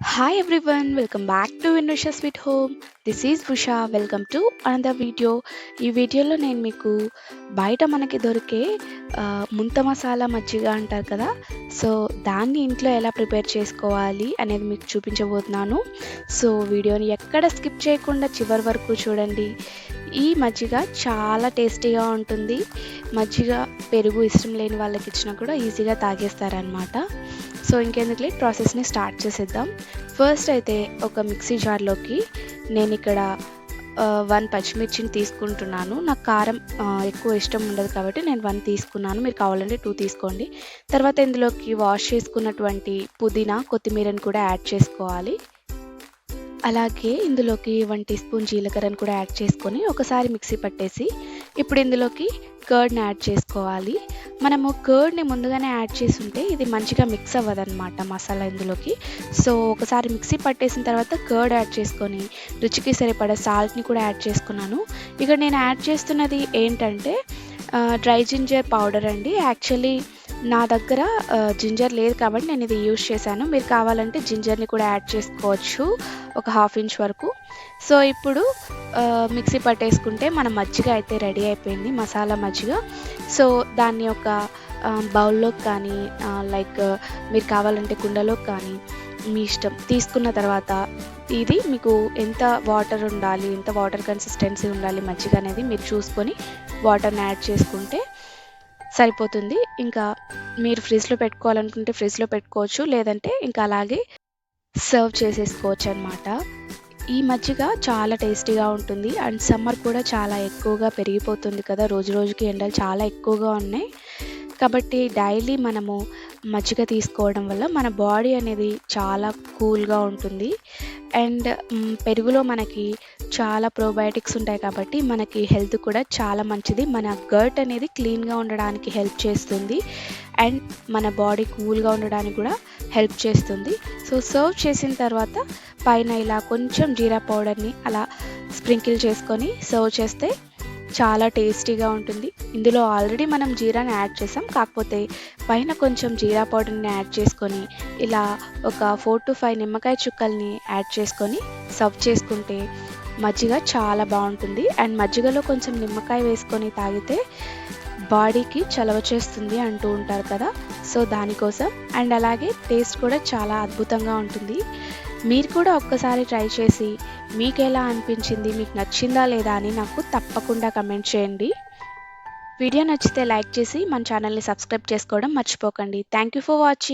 Hi everyone, welcome back to Indonesia Sweet Home. This is Usha welcome to another video ఈ వీడియోలో నేను మీకు బయట మనకి దొరికే ముంత మసాలా మజ్జిగ అంటారు కదా సో దాన్ని ఇంట్లో ఎలా ప్రిపేర్ చేసుకోవాలి అనేది మీకు చూపించబోతున్నాను. సో వీడియోని ఎక్కడ స్కిప్ చేయకుండా చివరి వరకు చూడండి. ఈ మజ్జిగ చాలా టేస్టీగా ఉంటుంది. మజ్జిగ పెరుగు ఇష్టం లేని వాళ్ళకి ఇచ్చినా కూడా ఈజీగా తాగేస్తారనమాట సో ఇంకెందుకులే ప్రాసెస్ని స్టార్ట్ చేసేద్దాం. ఫస్ట్ అయితే ఒక మిక్సీ జార్లోకి నేను ఇక్కడ వన్ పచ్చిమిర్చిని తీసుకుంటున్నాను. నాకు కారం ఎక్కువ ఇష్టం ఉండదు కాబట్టి నేను వన్ తీసుకున్నాను. మీరు కావాలంటే టూ తీసుకోండి. తర్వాత ఇందులోకి వాష్ చేసుకున్నటువంటి పుదీనా కొత్తిమీరని కూడా యాడ్ చేసుకోవాలి. అలాగే ఇందులోకి వన్ టీ స్పూన్ జీలకర్రను కూడా యాడ్ చేసుకొని ఒకసారి మిక్సీ పట్టేసి ఇప్పుడు ఇందులోకి కర్డ్ని యాడ్ చేసుకోవాలి. మనము కర్డ్ని ముందుగానే యాడ్ చేసి ఉంటే ఇది మంచిగా మిక్స్ అవ్వదన్నమాట మసాలా ఇందులోకి. సో ఒకసారి మిక్సీ పట్టేసిన తర్వాత కర్డ్ యాడ్ చేసుకొని రుచికి సరిపడా సాల్ట్ని కూడా యాడ్ చేసుకున్నాను. ఇక్కడ నేను యాడ్ చేస్తున్నది ఏంటంటే డ్రై జింజర్ పౌడర్ అండి. యాక్చువల్లీ నా దగ్గర జింజర్ లేదు కాబట్టి నేను ఇది యూస్ చేశాను. మీరు కావాలంటే జింజర్ని కూడా యాడ్ చేసుకోవచ్చు ఒక హాఫ్ ఇంచ్ వరకు. సో ఇప్పుడు మిక్సీ పట్టేసుకుంటే మన మజ్జిగ అయితే రెడీ అయిపోయింది మసాలా మజ్జిగ. సో దాన్ని ఒక బౌల్లోకి కానీ లైక్ మీరు కావాలంటే కుండలోకి కానీ మీ ఇష్టం తీసుకున్న తర్వాత ఇది మీకు ఎంత వాటర్ ఉండాలి ఎంత వాటర్ కన్సిస్టెన్సీ ఉండాలి మజ్జిగ అనేది మీరు చూసుకొని వాటర్ని యాడ్ చేసుకుంటే సరిపోతుంది. ఇంకా మీరు ఫ్రిడ్జ్లో పెట్టుకోవాలనుకుంటే ఫ్రిడ్జ్లో పెట్టుకోవచ్చు. లేదంటే ఇంకా అలాగే సర్వ్ చేసేసుకోవచ్చు అనమాట ఈ మజ్జిగ చాలా టేస్టీగా ఉంటుంది. అండ్ సమ్మర్ కూడా చాలా ఎక్కువగా పెరిగిపోతుంది కదా. రోజు రోజుకి ఎండలు చాలా ఎక్కువగా ఉన్నాయి. కాబట్టి డైలీ మనము మజ్జిగ తీసుకోవడం వల్ల మన బాడీ అనేది చాలా కూల్గా ఉంటుంది. అండ్ పెరుగులో మనకి చాలా ప్రోబయోటిక్స్ ఉంటాయి కాబట్టి మనకి హెల్త్ కూడా చాలా మంచిది. మన గర్ట్ అనేది క్లీన్గా ఉండడానికి హెల్ప్ చేస్తుంది. అండ్ మన బాడీ కూల్గా ఉండడానికి కూడా హెల్ప్ చేస్తుంది. సో సర్వ్ చేసిన తర్వాత పైన ఇలా కొంచెం జీరా పౌడర్ని అలా స్ప్రింకిల్ చేసుకొని సర్వ్ చేస్తే చాలా టేస్టీగా ఉంటుంది. ఇందులో ఆల్రెడీ మనం జీరాని యాడ్ చేసాం. కాకపోతే పైన కొంచెం జీరా పౌడర్ని యాడ్ చేసుకొని ఇలా ఒక ఫోర్ టు ఫైవ్ నిమ్మకాయ చుక్కల్ని యాడ్ చేసుకొని సర్వ్ చేసుకుంటే మజ్జిగ చాలా బాగుంటుంది. అండ్ మజ్జిగలో కొంచెం నిమ్మకాయ వేసుకొని తాగితే బాడీకి చలవ చేస్తుంది అంటూ ఉంటారు కదా. సో దానికోసం. అండ్ అలాగే టేస్ట్ కూడా చాలా అద్భుతంగా ఉంటుంది. మీరు కూడా ఒక్కసారి ట్రై చేసి మీకు ఎలా అనిపించింది? మీకు నచ్చిందా లేదా అని నాకు తప్పకుండా కమెంట్ చేయండి. వీడియో నచ్చితే లైక్ చేసి మన ఛానల్ని సబ్స్క్రైబ్ చేసుకోవడం మర్చిపోకండి. Thank you for watching.